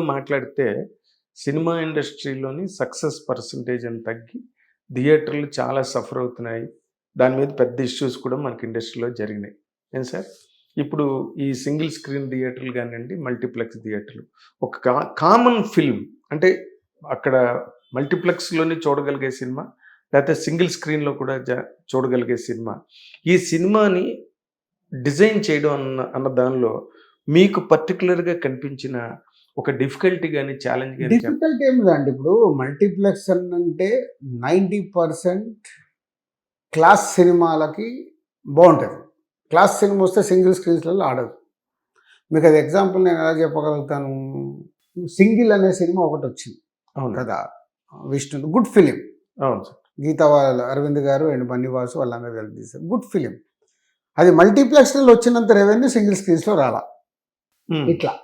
మాట్లాడితే cinema ఇండస్ట్రీలోని success percentage అని తగ్గి థియేటర్లు చాలా సఫర్ అవుతున్నాయి. దాని మీద పెద్ద ఇష్యూస్ కూడా మనకి ఇండస్ట్రీలో జరిగినాయి. ఏం సార్? ఇప్పుడు ఈ సింగిల్ స్క్రీన్ థియేటర్లు కానివ్వండి మల్టీప్లెక్స్ థియేటర్లు ఒక కా కామన్ ఫిల్మ్ అంటే అక్కడ మల్టీప్లెక్స్లోనే చూడగలిగే సినిమా లేకపోతే సింగిల్ స్క్రీన్లో కూడా జ చూడగలిగే సినిమా. ఈ సినిమాని డిజైన్ చేయడం అన్న అన్న దానిలో మీకు పర్టికులర్గా కనిపించిన ఒక డిఫికల్టీ కానీ ఛాలెంజ్ డిఫికల్ట్ ఏమి లేదండి. ఇప్పుడు మల్టీప్లెక్స్ అంటే నైంటీ పర్సెంట్ క్లాస్ సినిమాలకి బాగుంటుంది. క్లాస్ సినిమా వస్తే సింగిల్ స్క్రీన్స్లలో ఆడదు. మీకు అది ఎగ్జాంపుల్ నేను ఎలా చెప్పగలుగుతాను? సింగిల్ అనే సినిమా ఒకటి వచ్చింది. అవును. కదా? Vishnu good film. అవును సార్. గీతా వాళ్ళ అరవింద్ గారు అండ్ బన్నీవాసు వాళ్ళందరూ కలిసి తీశారు. Good film. అది మల్టీప్లెక్స్లో వచ్చినంత రెవెన్యూ సింగిల్ స్క్రీన్స్లో రాలా. ఇట్లా.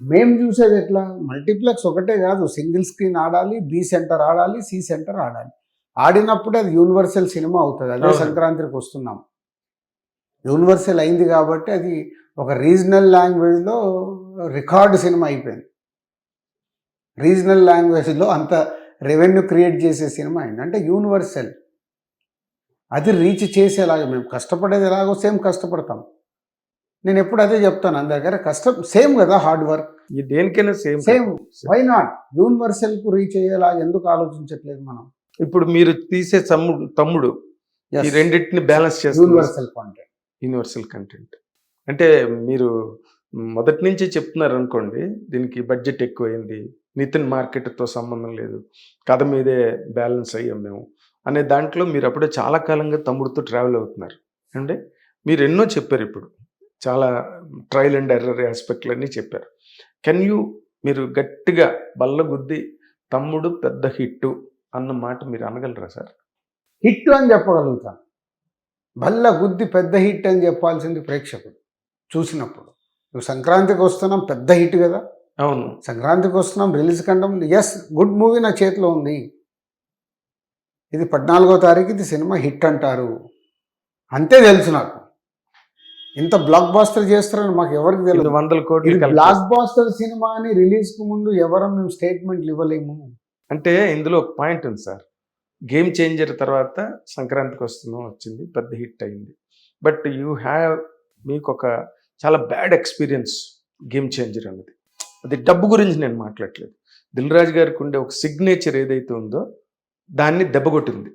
మేము చూసేది ఎట్లా? మల్టీప్లెక్స్ ఒకటే కాదు. సింగిల్ స్క్రీన్ ఆడాలి బి సెంటర్ ఆడాలి సి సెంటర్ ఆడాలి. ఆడినప్పుడే అది యూనివర్సల్ సినిమా అవుతుంది. అదే. సంక్రాంతికి వస్తున్నాం. యూనివర్సల్ అయింది కాబట్టి అది ఒక రీజనల్ లాంగ్వేజ్లో రికార్డు సినిమా అయిపోయింది. రీజనల్ లాంగ్వేజ్లో అంత రెవెన్యూ క్రియేట్ చేసే సినిమా అయింది. అంటే యూనివర్సల్. అది రీచ్ చేసేలాగా మేము కష్టపడేది ఎలాగో సేమ్ కష్టపడతాం. నేను ఎప్పుడు అదే చెప్తాను అందరి దగ్గర కష్టం. సేమ్ కదా హార్డ్ వర్క్ దేనికైనా సేమ్ సేమ్ వై నాట్ యూనివర్సల్కు రీచ్ అయ్యేలా ఎందుకు ఆలోచించట్లేదు మనం? ఇప్పుడు మీరు తీసే తమ్ముడు తమ్ముడు ఈ రెండింటిని బ్యాలెన్స్ చేస్తారు యూనివర్సల్ కాంటెంట్ యూనివర్సల్ కంటెంట్ అంటే మీరు మొదటి నుంచి చెప్తున్నారు అనుకోండి దీనికి బడ్జెట్ ఎక్కువైంది నితిన్ మార్కెట్తో సంబంధం లేదు కథ మీదే బ్యాలెన్స్ అయ్యాం మేము అనే దాంట్లో మీరు అప్పుడే చాలా కాలంగా తమ్ముడితో ట్రావెల్ అవుతున్నారు. అంటే మీరు ఎన్నో చెప్పారు ఇప్పుడు. చాలా ట్రయల్ అండ్ ఎర్రర్ ఆస్పెక్ట్లన్నీ చెప్పారు. కెన్ యూ మీరు గట్టిగా బల్లగుద్ది తమ్ముడు పెద్ద హిట్టు అన్న మాట మీరు అనగలరా సార్? హిట్ అని చెప్పగలుగుతాను బల్ల గుద్ది పెద్ద హిట్ అని చెప్పాల్సింది ప్రేక్షకుడు చూసినప్పుడు. నువ్వు సంక్రాంతికి వస్తున్నాం పెద్ద హిట్ కదా? అవును. సంక్రాంతికి వస్తున్నాం రిలీజ్ కండం ఎస్ గుడ్ మూవీ నా చేతిలో ఉంది. ఇది పద్నాలుగో తారీఖు ఇది సినిమా హిట్ అంటారు. అంతే తెలుసు నాకు. ఇంత బ్లాక్ బాస్టర్ చేస్తారని మాకు ఎవరికి తెలియదు వందల కోట్లు బ్లాక్ బాస్టర్ సినిమా అని రిలీజ్కు ముందు ఎవరం మేము స్టేట్మెంట్లు ఇవ్వలేము. అంటే ఇందులో పాయింట్ ఉంది సార్. గేమ్ చేంజర్ తర్వాత సంక్రాంతికి వస్తున్నాం వచ్చింది పెద్ద హిట్ అయింది. బట్ యూ హ్యావ్ మీకు ఒక చాలా బ్యాడ్ ఎక్స్పీరియన్స్ గేమ్ చేంజర్ అన్నది. అది డబ్బు గురించి నేను మాట్లాడలేదు దిల్ రాజు గారికి ఉండే ఒక సిగ్నేచర్ ఏదైతే ఉందో దాన్ని దెబ్బకొట్టింది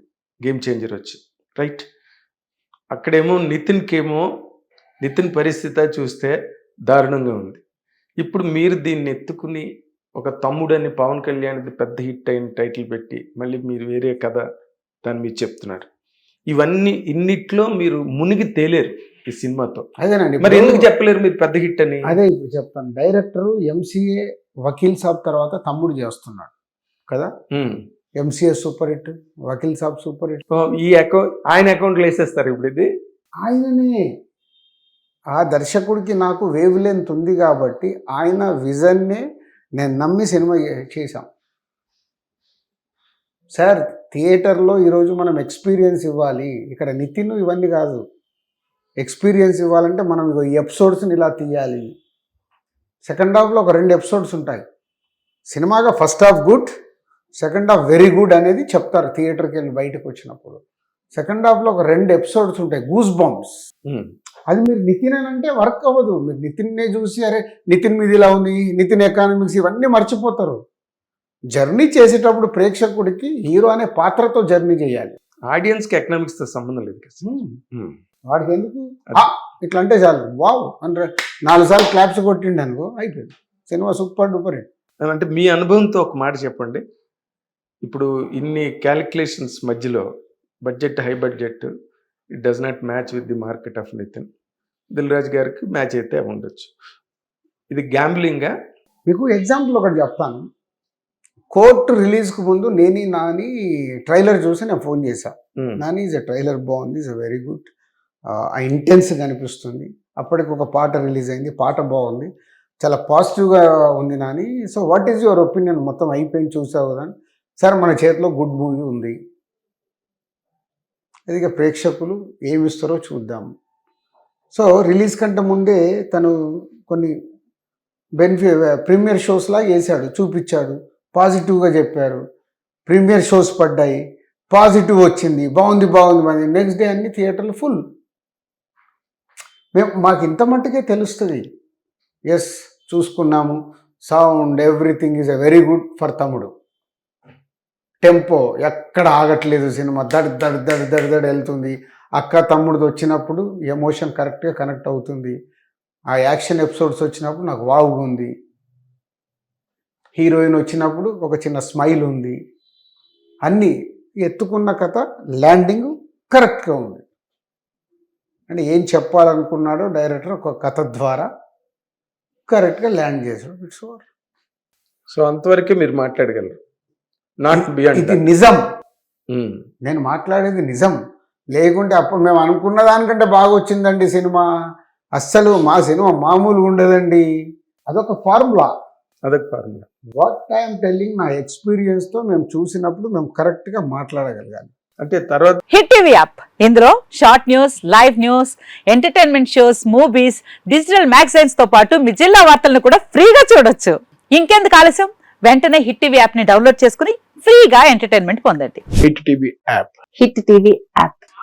గేమ్ చేంజర్ వచ్చి. రైట్ అక్కడేమో నితిన్కేమో నితిన్ పరిస్థితి చూస్తే దారుణంగా ఉంది. ఇప్పుడు మీరు దీన్ని ఎత్తుకుని ఒక తమ్ముడని పవన్ కళ్యాణ్ది పెద్ద హిట్ అయిన టైటిల్ పెట్టి మళ్ళీ మీరు వేరే కథ దాన్ని మీరు చెప్తున్నారు. ఇవన్నీ ఇన్నిట్లో మీరు మునిగి తేలేరు ఈ సినిమాతో. అదేనండి మరి ఎందుకు చెప్పలేరు మీరు పెద్ద హిట్ అని? అదే ఇప్పుడు చెప్తాను. డైరెక్టర్ ఎంసీఏ వకీల్ సాబ్ తర్వాత తమ్ముడు చేస్తున్నాడు కదా. MCA super hit Vakeel Saab super hit. ఈ అకౌంట్ ఆయన అకౌంట్లో వేసేస్తారు ఇప్పుడు ఇది? ఆయననే. ఆ దర్శకుడికి నాకు వేవ్ లెంత్ ఉంది కాబట్టి ఆయన విజన్నే నేను నమ్మి సినిమా చేశాం. సార్ థియేటర్లో ఈరోజు మనం ఎక్స్పీరియన్స్ ఇవ్వాలి. ఇక్కడ నితిన్ ఇవన్నీ కాదు. ఎక్స్పీరియన్స్ ఇవ్వాలంటే మనం ఈ ఎపిసోడ్స్ని ఇలా తీయాలి. సెకండ్ హాఫ్లో ఒక రెండు ఎపిసోడ్స్ ఉంటాయి. సినిమాగా first half good second half very good అనేది చెప్తారు థియేటర్కి వెళ్ళి బయటకు వచ్చినప్పుడు. సెకండ్ హాఫ్లో ఒక రెండు ఎపిసోడ్స్ ఉంటాయి. గూస్ బాంబ్స్ అది మీరు నితిన్ అని అంటే వర్క్ అవ్వదు. మీరు నితిన్నే చూసి అరే నితిన్ మీద ఇలా ఉంది నితిన్ ఎకానమిక్స్ ఇవన్నీ మర్చిపోతారు. జర్నీ చేసేటప్పుడు ప్రేక్షకుడికి హీరో అనే పాత్రతో జర్నీ చేయాలి. ఆడియన్స్కి ఎకనామిక్స్తో సంబంధం లేదు. వాడికి ఎందుకు? ఇట్లా అంటే చాలు. వావ్ అంటే నాలుగు సార్లు క్లాప్స్ కొట్టిండు అనుకో అయిపోయింది. Cinema super duper hit. అంటే మీ అనుభవంతో ఒక మాట చెప్పండి. ఇప్పుడు ఇన్ని క్యాలిక్యులేషన్స్ మధ్యలో budget high budget it does not match with the market of Nitin Dil Raju గారికి మ్యాచ్ అయితే ఉండొచ్చు ఇది గ్యాంబ్లింగా. మీకు ఎగ్జాంపుల్ ఒకటి చెప్తాను. కోర్టు రిలీజ్కి ముందు నేని నాని ట్రైలర్ చూసి నేను ఫోన్ చేశాను నాని ఇస్ ఎ ట్రైలర్ బాగుంది ఇస్ వెరీ గుడ్. ఆ ఇంటెన్స్గా అనిపిస్తుంది. అప్పటికి ఒక పాట రిలీజ్ అయింది పాట బాగుంది చాలా పాజిటివ్గా ఉంది Nani. So what is your opinion? మొత్తం అయిపోయింది చూసావు కదా సార్ మన చేతిలో గుడ్ మూవీ ఉంది. అది ఇక ప్రేక్షకులు ఏమి ఇస్తారో చూద్దాం. సో రిలీజ్ కంటే ముందే తను కొన్ని బెనిఫి ప్రీమియర్ షోస్లా వేసాడు చూపించాడు. పాజిటివ్గా చెప్పారు. ప్రీమియర్ షోస్ పడ్డాయి. పాజిటివ్ వచ్చింది. బాగుంది బాగుంది మరి నెక్స్ట్ డే అన్ని థియేటర్లు ఫుల్. మేము మాకు ఇంత మట్టుకే తెలుస్తుంది. ఎస్ చూసుకున్నాము. Sound everything is a very good for Thammudu. Tempo ఎక్కడ ఆగట్లేదు సినిమా. దడ్ దడ్ దడ్ దడ్ దడ్ వెళ్తుంది. అక్క తమ్ముడిది వచ్చినప్పుడు ఎమోషన్ కరెక్ట్గా కనెక్ట్ అవుతుంది. ఆ యాక్షన్ ఎపిసోడ్స్ వచ్చినప్పుడు నాకు వావుగా ఉంది. హీరోయిన్ వచ్చినప్పుడు ఒక చిన్న స్మైల్ ఉంది. అన్నీ ఎత్తుకున్న కథ ల్యాండింగ్ కరెక్ట్గా ఉంది. అంటే ఏం చెప్పాలనుకున్నాడో డైరెక్టర్ ఒక కథ ద్వారా కరెక్ట్గా ల్యాండ్ చేశాడు. It's over. సో అంతవరకే మీరు మాట్లాడగలరు. నాట్ బియాండ్ ఇది నిజం. నేను మాట్లాడేది నిజం. లేకుంటే అప్పుడు మేము అనుకున్న దానికంటే బాగా వచ్చిందండి సినిమా. అస్సలు మా సినిమా మామూలుగా ఉండదండి. అదొక ఫార్ములా. అదొక ఫార్ములా. వాట్ ఐఎమ్ టెల్లింగ్ నా ఎక్స్పీరియన్స్తో మేము చూసినప్పుడు మేము కరెక్ట్గా మాట్లాడగలగాలి. అంటే తర్వాత హిట్ టీవీ యాప్. ఇందులో short news live news entertainment shows movies digital మ్యాగజైన్స్తో పాటు మీ జిల్లా వార్తలను కూడా ఫ్రీగా చూడొచ్చు. ఇంకెందుకు ఆలస్యం? వెంటనే హిట్ టీవీ యాప్ని డౌన్లోడ్ చేసుకుని ఫ్రీగా ఎంటర్టైన్మెంట్ పొందండి. Hit TV app. Hit TV app.